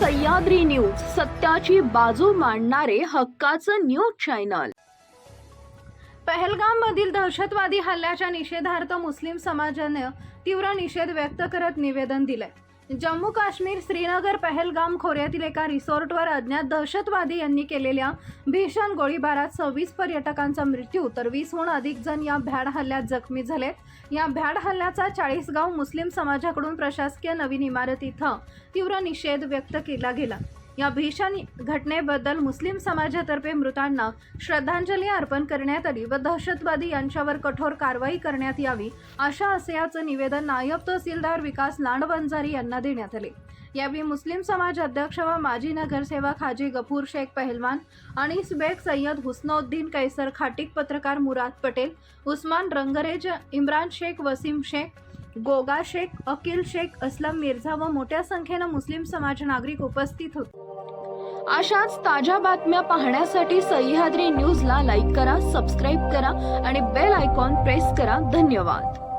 Sahyadri news सत्याची बाजू मांडणारे हक्काचं न्यूज चॅनल. पहलगाम मधील दहशतवादी हल्ल्याच्या निषेधार्थ मुस्लिम समाजाने तीव्र निषेध व्यक्त करत निवेदन दिलंय. जम्मू काश्मीर श्रीनगर पहलगाम खोऱ्यातील एका रिसॉर्टवर अज्ञात दहशतवादी यांनी केलेल्या भीषण गोळीबारात सव्वीस पर्यटकांचा मृत्यू तर वीसहून अधिक जण या भ्याड हल्ल्यात जखमी झालेत. या भ्याड हल्ल्याचा चाळीसगाव मुस्लिम समाजाकडून प्रशासकीय नवीन इमारत इथं तीव्र निषेध व्यक्त केला गेला. या भीषण घटनेबद्दल मुस्लिम समाजातर्फे मृतांना श्रद्धांजली अर्पण करण्यात आली व दहशतवादी यांच्यावर कठोर कारवाई करण्यात यावी अशा आशयाचं निवेदन नायब तहसीलदार विकास लांडवंजारी यांना देण्यात आले. यावेळी मुस्लिम समाज अध्यक्ष व माजी नगरसेवक हाजी गफूर शेख पहलवान अनिस बेग सय्यद हुस्नोद्दीन कैसर खाटिक पत्रकार मुराद पटेल उस्मान रंगरेज इम्रान शेख वसीम शेख गोगा शेख अकिल शेख असलम मिर्झा व मोठ्या संख्येनं मुस्लिम समाज नागरिक उपस्थित होते. अशाच ताज्या बातम्या पाहण्यासाठी सह्याद्री न्यूजला लाईक करा सबस्क्राईब करा आणि बेल आयकॉन प्रेस करा. धन्यवाद.